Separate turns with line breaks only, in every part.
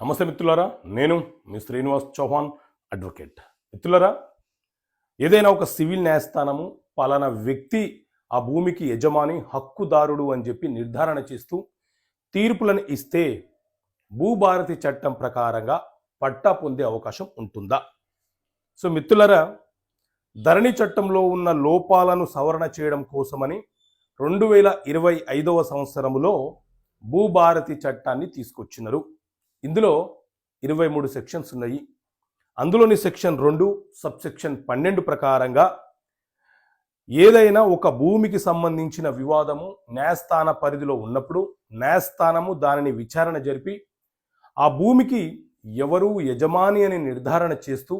నమస్తే మిత్రులారా నేను మీ శ్రీనివాస్ చౌహాన్ అడ్వకేట్. మిత్రులారా ఏదైనా ఒక సివిల్ న్యాయస్థానము పలానా వ్యక్తి ఆ భూమికి యజమాని హక్కుదారుడు అని చెప్పి నిర్ధారణ చేస్తూ తీర్పులను ఇస్తే భూభారతి చట్టం ప్రకారంగా పట్టా పొందే అవకాశం ఉంటుందా? సో మిత్రులారా ధరణి చట్టంలో ఉన్న లోపాలను సవరణ చేయడం కోసమని రెండు వేల ఇరవై ఐదవ సంవత్సరంలో భూభారతి చట్టాన్ని తీసుకొచ్చినారు. ఇందులో ఇరవై మూడు సెక్షన్స్ ఉన్నాయి. అందులోని సెక్షన్ రెండు సబ్ సెక్షన్ పన్నెండు ప్రకారంగా ఏదైనా ఒక భూమికి సంబంధించిన వివాదము న్యాయస్థాన పరిధిలో ఉన్నప్పుడు న్యాయస్థానము దానిని విచారణ జరిపి ఆ భూమికి ఎవరు యజమాని అని నిర్ధారణ చేస్తూ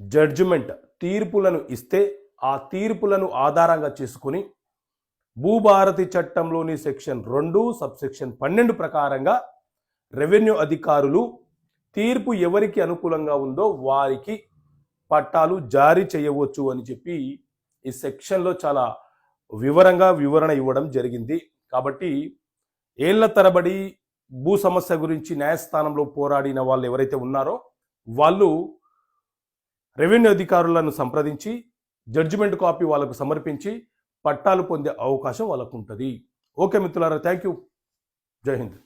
జడ్జిమెంట్ తీర్పులను ఇస్తే ఆ తీర్పులను ఆధారంగా చేసుకుని భూభారతి చట్టంలోని సెక్షన్ రెండు సబ్ సెక్షన్ పన్నెండు ప్రకారంగా రెవెన్యూ అధికారులు తీర్పు ఎవరికి అనుకూలంగా ఉందో వారికి పట్టాలు జారీ చేయవచ్చు అని చెప్పి ఈ సెక్షన్లో చాలా వివరంగా వివరణ ఇవ్వడం జరిగింది. కాబట్టి ఏళ్ళ తరబడి భూ సమస్య గురించి న్యాయస్థానంలో పోరాడిన వాళ్ళు ఎవరైతే ఉన్నారో వాళ్ళు రెవెన్యూ అధికారులను సంప్రదించి జడ్జిమెంట్ కాపీ వాళ్ళకు సమర్పించి పట్టాలు పొందే అవకాశం వాళ్ళకు ఉంటుంది. ఓకే మిత్రులారా థ్యాంక్ యూ. జై హింద్.